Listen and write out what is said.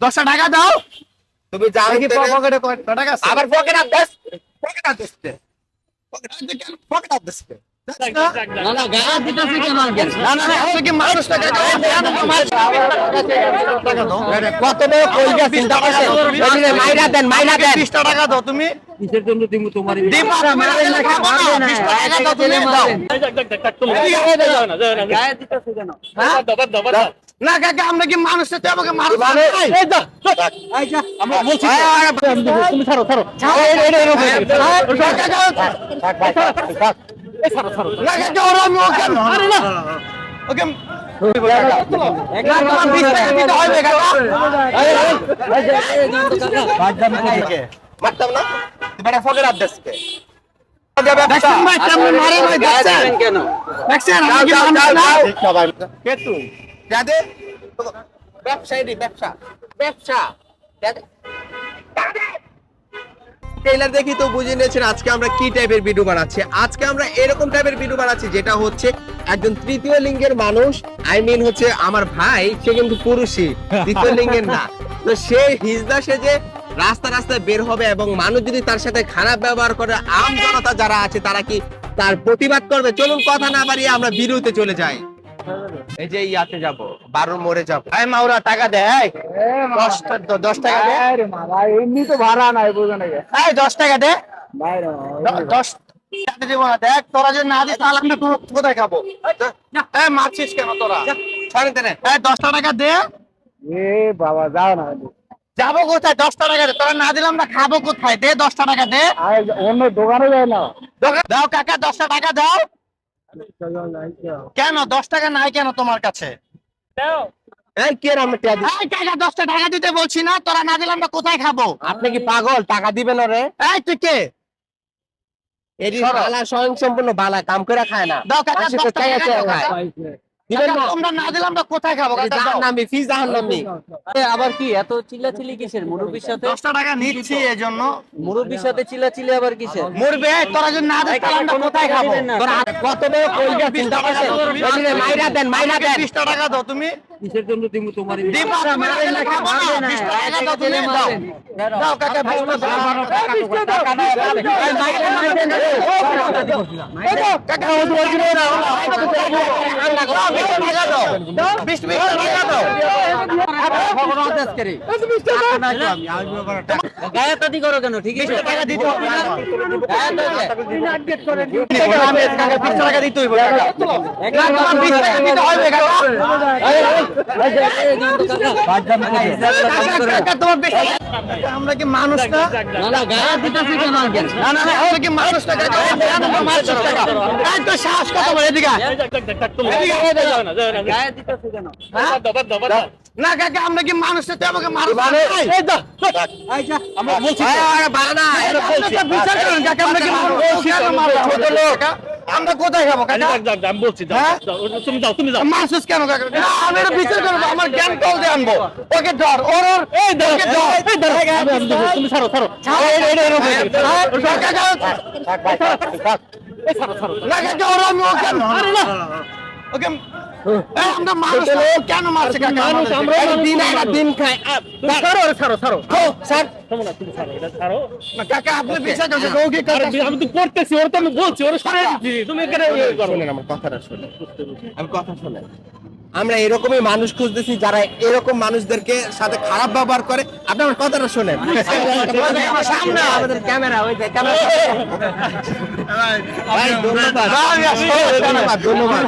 দশটা টাকা দাও। তুমি যাও তেলে- পকেটে কয় টাকা আছে আবার পকেট আপ দেস। পকেট আপ পকেট আপ কেন পকেট আপ দেসতে না না গায়ে দিতেছে কেন না না না কি মানুষ টাকা চিন্তা মাইরা দেন মাইরা দেন। বিশটা টাকা দাও তুমি। কিসের জন্য দিমু তোমার দিবা না, মারেন না, খাব না, বিশটা টাকা দাও তুমি দাও। গায়ে দিতেছে কেন? না কাকা আমরা কি মানুষ তো আমাকে মানুষ মানে এই দাও আমরা বলছি আয়, আয়, আয়, তুমি ছাড়ো ছাড়ো এই, এই, এই, এই, এই, কাকা, কাকা, না, কাকা, ওরা আমি ওকে মারি না। ওকে। মারতাম না মারে? কেন কে তুই দাদে ব্যবসা এডি ব্যবসা। ব্যবসা ট্রেলার দেখি তো বুঝে নিয়েছেন আজকে আমরা কি টাইপের ভিডিও বানাচ্ছি। আজকে আমরা এরকম টাইপের ভিডিও বানাচ্ছি, যেটা হচ্ছে একজন তৃতীয় লিঙ্গের মানুষ আই মিন হচ্ছে আমার ভাই, সে কিন্তু পুরুষই, তৃতীয় লিঙ্গের না। তো সে হিজদা সে যে রাস্তা রাস্তায় বের হবে এবং মানুষ যদি তার সাথে খারাপ ব্যবহার করে, আম জনতা যারা আছে, তারা কি তার প্রতিবাদ করবে? চলুন কথা না বাড়িয়ে আমরা বিরুতে চলে যাই। এই যে ইয়াতে যাব। বারোর মোড়ে যাব। মাওরা, টাকা দে, দশ দশ টাকা দে। এমনি তো ভাড়া নাই বুঝো না দশ টাকা দে। দশ দিব না। দেখ, তোরা যদি না দিস, তাহলে আমরা কোথায় খাব? এই, মারছিস কেন তোরা? সরেন তেনে। এই, দশটা টাকা দে। এ বাবা যাও না যাব কোথায়? দশটা টাকা দে। তোরা না দিলাম না খাব কোথায়? দে দশটা টাকা দে। আর অন্য দোকানে যায় না। দোকান- দাও কাকা দশটা টাকা দাও। কেন? দশ টাকা নাই কেন তোমার কাছে? টাকা দিতে বলছি না তোরা না দিলে আমরা কোথায় খাব? আপনি কি পাগল? টাকা দিবেন রে। এই তুই কে? এটি সরো। বালা স্বয়ং সম্পূর্ণ বালা কাম করে খায় না। না। দিলাম কোথায় খাব? জাহান্নামি ফি জাহান্নামি। আবার কি এত চিল্লাচিল্লি কিসের? মুরব্বির সাথে দশটা টাকা নিচ্ছি এই জন্য মুরব্বির সাথে চিল্লাচিল্লি আবার কিসের? মরবে তোরা যদি না দিস তাহলে আমরা কোথায় খাব? কত বড় কইরা চিন্তা করছেন। মাইরা দেন মাইরা দেন। টাকা দাও তুমি। কিসের জন্য দিমু তোমার করো কেন ঠিক আছে টাকা দিতে হবে টাকা হবে, আমরা কি মানুষ না? না না না না না আমরা কি মানুষ এই তো সাহস কত বড় এদিকে না কাকা আমরা কি না আমরা বলছি না, বিচার কাকা আমরা কি আমরা কোথায় খাব আমি বলছি হ্যাঁ? তুমি যাও তুমি যাও মাসুস কেন আমি বিচার করব আমার জ্ঞান কল দিয়ে আনব ওকে ধর ওর ওর এই ধর তুমি ছাড়ো ছাড়ো আমি ওকে আমরা মানুষ কেন মারছে কাকা মানুষ, আমরা দিন দিন ছাড়ো আরে ছাড়ো ছাড়ো। স্যার। শোনো না তুমি ছাড়ো এটা ছাড়ো। না, কাকা আপনি বিচার কাছে ও কি আরে আমি তো করতেছি ওর তো আমি বলছি ওর সরে দিচ্ছি। তুমি এখানে করো। শোনেন আমার কথাটা শোনেন। আমি কথা শোনেন। আমরা এরকমই মানুষ খুঁজতেছি যারা এরকম মানুষদেরকে সাথে খারাপ ব্যবহার করে। আপনি আমার কথাটা শোনেন। সামনে আমাদের ক্যামেরা ওই যে ক্যামেরা ভাই ধন্যবাদ ধন্যবাদ